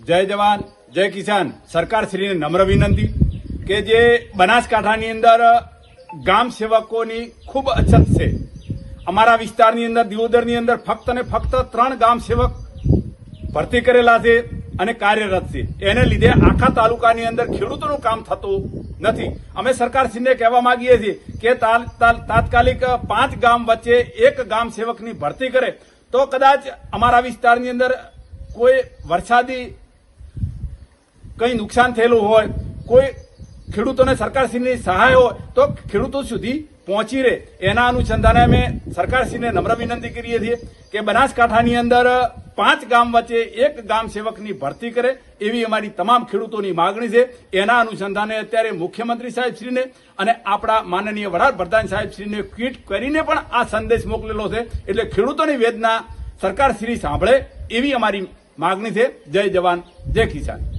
જય જવાન, જય કિસાન. સરકાર શ્રીને નમ્ર વિનંતી કે જે બનાસકાંઠાની અંદર ગામ સેવકોની ખૂબ અછત છે. અમારા વિસ્તારની અંદર દિયોદરની અંદર ફક્ત ને ફક્ત ત્રણ ગામ સેવક ભરતી કરેલા છે અને કાર્યરત છે. એને લીધે આખા તાલુકાની અંદર ખેડૂતોનું કામ થતું નથી. અમે સરકારશ્રીને કહેવા માંગીએ છીએ કે તાત્કાલિક પાંચ ગામ વચ્ચે એક ગામ સેવકની ભરતી કરે. તો કદાચ અમારા વિસ્તારની અંદર કોઈ વરસાદી કંઈ નુકસાન થયેલું હોય, કોઈ ખેડૂતોને સરકારશ્રીની સહાય હોય, તો ખેડૂતો સુધી પહોંચી રહે. એના અનુસંધાને અમે સરકારશ્રીને નમ્ર વિનંતી કરીએ છીએ કે બનાસકાંઠાની અંદર પાંચ ગામ વચ્ચે એક ગામ સેવકની ભરતી કરે, એવી અમારી તમામ ખેડૂતોની માગણી છે. એના અનુસંધાને અત્યારે મુખ્યમંત્રી સાહેબશ્રીને અને આપણા માનનીય વડાપ્રધાન સાહેબશ્રીને ટ્વીટ કરીને પણ આ સંદેશ મોકલેલો છે. એટલે ખેડૂતોની વેદના સરકારશ્રી સાંભળે, એવી અમારી માગણી છે. જય જવાન, જય કિસાન.